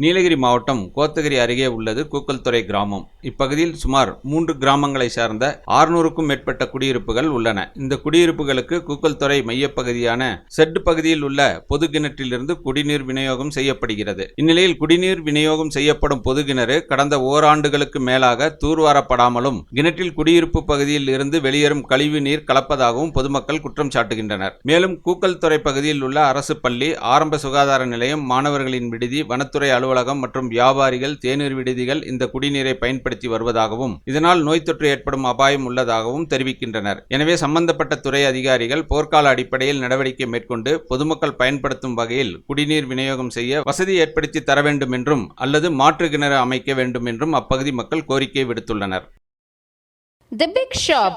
நீலகிரி மாவட்டம் கோத்தகிரி அருகே உள்ளது கூக்கல்துறை கிராமம். இப்பகுதியில் சுமார் மூன்று கிராமங்களை சார்ந்த ஆறுநூறுக்கும் மேற்பட்ட குடியிருப்புகள் உள்ளன. இந்த குடியிருப்புகளுக்கு கூக்கல்துறை மையப்பகுதியான செட்டு பகுதியில் உள்ள பொது கிணற்றிலிருந்து குடிநீர் விநியோகம் செய்யப்படுகிறது. இந்நிலையில் குடிநீர் விநியோகம் செய்யப்படும் பொது கிணறு கடந்த ஓராண்டுகளுக்கு மேலாக தூர்வாரப்படாமலும் கிணற்றில் குடியிருப்பு பகுதியில் இருந்து வெளியேறும் கழிவு நீர் கலப்பதாகவும் பொதுமக்கள் குற்றம் சாட்டுகின்றனர். மேலும் கூக்கல்துறை பகுதியில் உள்ள அரசு பள்ளி ஆரம்ப சுகாதார நிலையம் மாணவர்களின் விடுதி வனத்துறை அலுவலகம் மற்றும் வியாபாரிகள் தேநீர் விடுதிகள் இந்த குடிநீரை பயன்படுத்தி வருவதாகவும் இதனால் நோய் தொற்று ஏற்படும் அபாயம் உள்ளதாகவும் தெரிவிக்கின்றனர். எனவே சம்பந்தப்பட்ட துறை அதிகாரிகள் போர்க்கால அடிப்படையில் நடவடிக்கை மேற்கொண்டு பொதுமக்கள் பயன்படுத்தும் வகையில் குடிநீர் விநியோகம் செய்ய வசதி ஏற்படுத்தி தர வேண்டும் என்றும் அல்லது மாற்று கிணறு அமைக்க வேண்டும் என்றும் அப்பகுதி மக்கள் கோரிக்கை விடுத்துள்ளனர். The Big Shop